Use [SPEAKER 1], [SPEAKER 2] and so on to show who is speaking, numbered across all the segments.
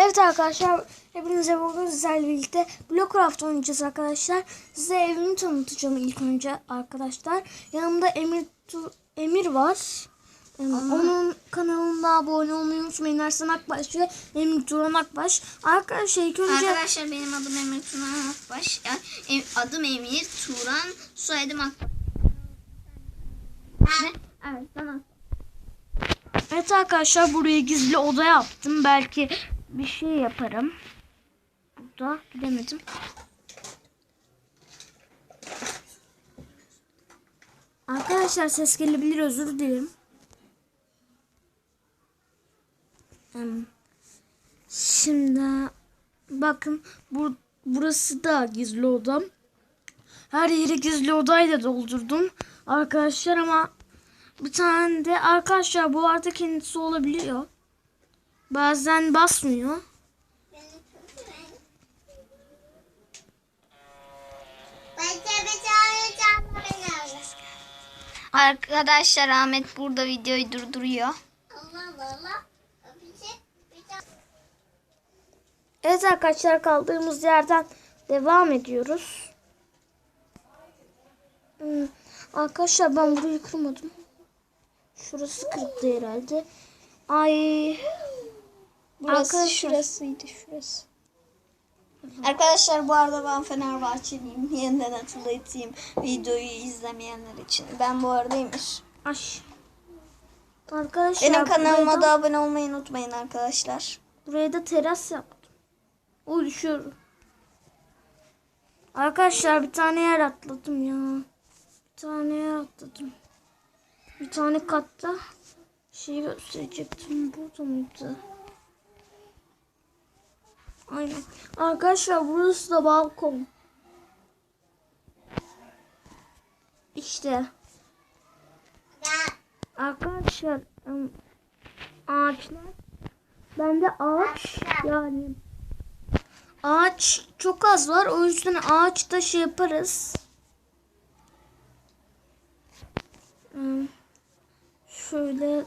[SPEAKER 1] Evet arkadaşlar hepinize bugün sizlerle birlikte Blockcraft oynayacağız arkadaşlar. Size evimi tanıtacağım ilk önce arkadaşlar. Yanımda Emir Tu- Emir var. Ee, Onun kanalına abone olmayı unutmayın. Ersan Akbaş ve Emir Turan Akbaş. Arkadaşlar ilk önce
[SPEAKER 2] Arkadaşlar benim adım Emir Turan Akbaş. Ya, em- adım Emir Turan. Soyadım Akbaş. Ne? Evet bana.
[SPEAKER 1] Evet arkadaşlar buraya gizli oda yaptım. Belki bir şey yaparım. Burada gidemedim. Arkadaşlar ses gelebilir özür dilerim. Şimdi bakın bu, burası da gizli odam. Her yeri gizli odayla doldurdum arkadaşlar ama bir tane de arkadaşlar bu arada kendisi olabiliyor. Bazen basmıyor.
[SPEAKER 2] Arkadaşlar Ahmet burada videoyu durduruyor.
[SPEAKER 1] Evet arkadaşlar kaldığımız yerden devam ediyoruz. Hmm, Arkadaşlar ben burayı kırmadım. Şurası kırıktı herhalde. Ay.
[SPEAKER 2] Burası
[SPEAKER 1] Arkadaşlar-
[SPEAKER 2] şurasıydı şurası. Arkadaşlar bu arada ben Fenerbahçeliyim. Yeniden hatırlatayım videoyu izlemeyenler için. Ben bu arada Emir.
[SPEAKER 1] Ay. Arkadaşlar
[SPEAKER 2] Benim kanalıma
[SPEAKER 1] buraya
[SPEAKER 2] da abone olmayı unutmayın arkadaşlar.
[SPEAKER 1] Buraya da teras yaptım. O düşüyorum. Arkadaşlar bir tane yer atladım ya. Bir tane yer atladım. Bir tane katta şey gösterecektim. Burada mıydı? Aynen. Arkadaşlar burası da balkon. İşte. Arkadaşlar ağaçlar Bende ağaç yani ağaç çok az var. O yüzden ağaçta şey yaparız. Şöyle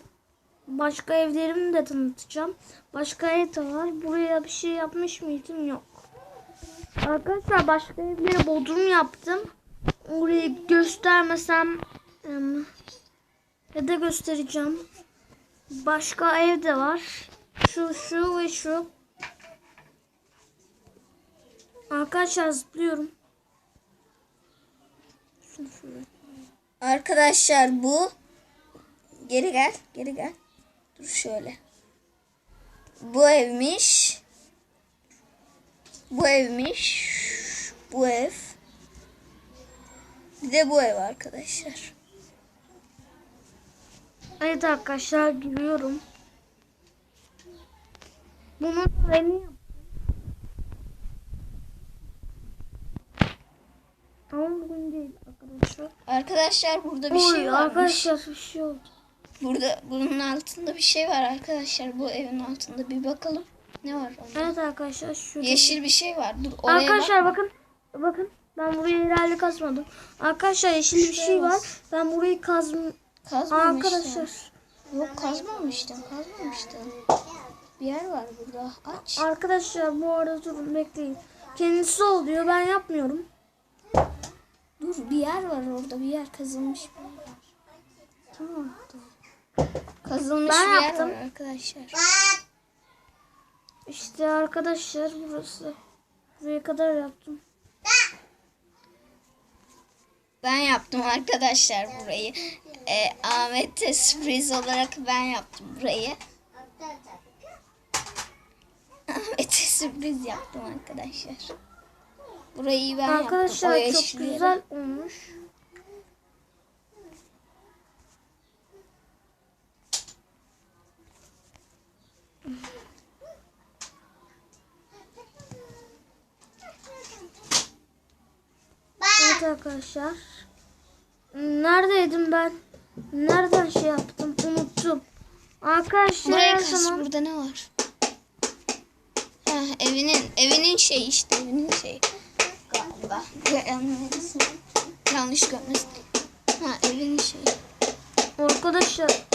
[SPEAKER 1] başka evlerimi de tanıtacağım. Başka ev de var. Buraya bir şey yapmış mıydım? Yok. Arkadaşlar başka evlere bodrum yaptım. Orayı göstermesem em, ya da göstereceğim. Başka ev de var. Şu, şu ve şu. Arkadaşlar zıplıyorum.
[SPEAKER 2] Arkadaşlar bu geri gel, geri gel. Şöyle. Bu evmiş. Bu evmiş. Bu ev. Bir de bu ev arkadaşlar.
[SPEAKER 1] Evet arkadaşlar giriyorum. Bunun yap- Ama bugün değil arkadaşlar.
[SPEAKER 2] Arkadaşlar burada bir
[SPEAKER 1] Oy,
[SPEAKER 2] şey varmış.
[SPEAKER 1] arkadaşlar bir şey oldu.
[SPEAKER 2] Burada bunun altında bir şey var arkadaşlar. Bu evin altında bir bakalım. Ne var onda?
[SPEAKER 1] Evet arkadaşlar şurada.
[SPEAKER 2] Yeşil bir şey var. Dur oraya
[SPEAKER 1] Arkadaşlar
[SPEAKER 2] bak.
[SPEAKER 1] bakın. Bakın ben burayı herhalde kazmadım. Arkadaşlar yeşil bir
[SPEAKER 2] Şuraya
[SPEAKER 1] şey var. Ben burayı kazm
[SPEAKER 2] Kazmamıştım.
[SPEAKER 1] Arkadaşlar
[SPEAKER 2] Yok kazmamıştım. Kazmamıştım. Bir yer var burada. Aç.
[SPEAKER 1] Arkadaşlar bu arada durun bekleyin. Kendisi oluyor ben yapmıyorum.
[SPEAKER 2] Dur bir yer var orada. Bir yer kazılmış bir yer var.
[SPEAKER 1] Tamam.
[SPEAKER 2] Kazılmış
[SPEAKER 1] Ben
[SPEAKER 2] bir
[SPEAKER 1] yaptım.
[SPEAKER 2] arkadaşlar.
[SPEAKER 1] İşte arkadaşlar burası. Buraya kadar yaptım.
[SPEAKER 2] Ben yaptım arkadaşlar burayı. Ee, Ahmet'e sürpriz olarak ben yaptım burayı. Ahmet'e sürpriz yaptım arkadaşlar. Burayı ben yaptım. O
[SPEAKER 1] arkadaşlar çok güzel olmuş. Evet arkadaşlar. Neredeydim ben? Nereden şey yaptım? Unuttum. Arkadaşlar
[SPEAKER 2] Buraya kaz.
[SPEAKER 1] zaman
[SPEAKER 2] Burada ne var? Ha, evinin evinin şey işte evinin şeyi. Galiba. Yanlış, yanlış görmesin. Ha evinin şeyi.
[SPEAKER 1] arkadaşlar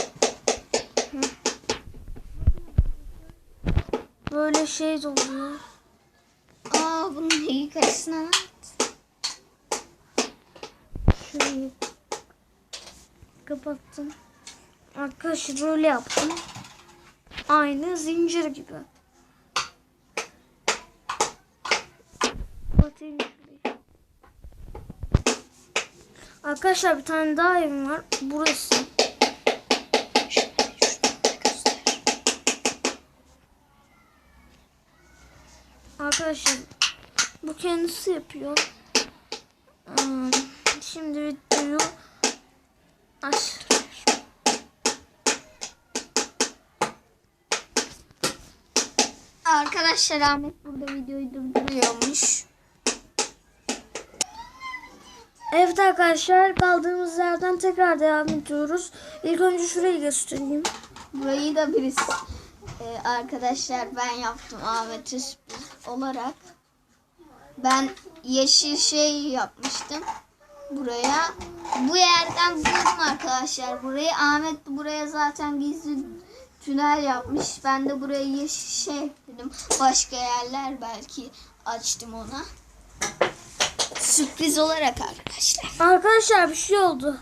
[SPEAKER 1] böyle şey oluyor.
[SPEAKER 2] Aa bunun iyi karşısına
[SPEAKER 1] Şurayı kapattım. Arkadaşlar böyle yaptım. Aynı zincir gibi. Kapatayım. Arkadaşlar bir tane daha evim var. Burası. Arkadaşlar bu kendisi yapıyor. Hmm, Şimdi videoyu aç.
[SPEAKER 2] Arkadaşlar Ahmet burada videoyu durduruyormuş.
[SPEAKER 1] Evet arkadaşlar kaldığımız yerden tekrar devam ediyoruz. İlk önce şurayı göstereyim.
[SPEAKER 2] Burayı da birisi e, arkadaşlar ben yaptım Ahmet'e sürpriz olarak. Ben yeşil şey yapmıştım buraya. Bu yerden buldum arkadaşlar burayı. Ahmet buraya zaten gizli tünel yapmış. Ben de buraya şey dedim. Başka yerler belki açtım ona. Sürpriz olarak arkadaşlar.
[SPEAKER 1] Arkadaşlar bir şey oldu.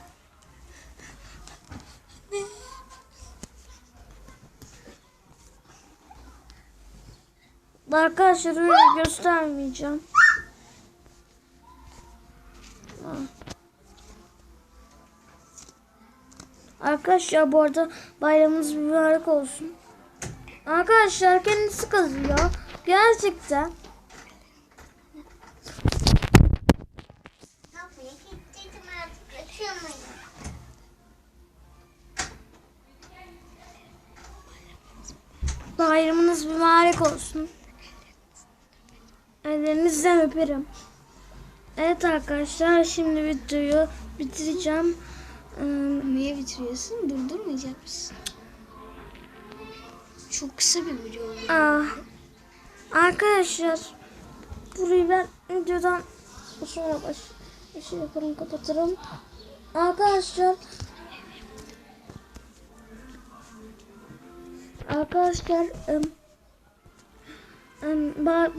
[SPEAKER 1] Arkadaşlar öyle göstermeyeceğim. Arkadaşlar bu arada bayramınız mübarek olsun. Arkadaşlar kendisi kazıyor. Gerçekten. Bayramınız mübarek olsun. Ellerinizden öperim. Evet arkadaşlar şimdi videoyu bitireceğim. Ee,
[SPEAKER 2] Niye bitiriyorsun? Durdurmayacak mısın? Çok kısa bir video oldu.
[SPEAKER 1] Arkadaşlar burayı ben videodan sonra baş şey yaparım kapatırım. Arkadaşlar Arkadaşlar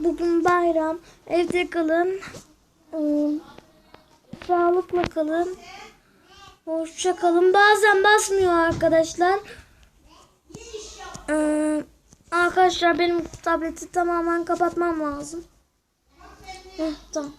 [SPEAKER 1] bugün bayram. Evde kalın. Sağlıkla kalın. Hoşça kalın. Bazen basmıyor arkadaşlar. Ee, arkadaşlar benim tableti tamamen kapatmam lazım. Heh, tamam.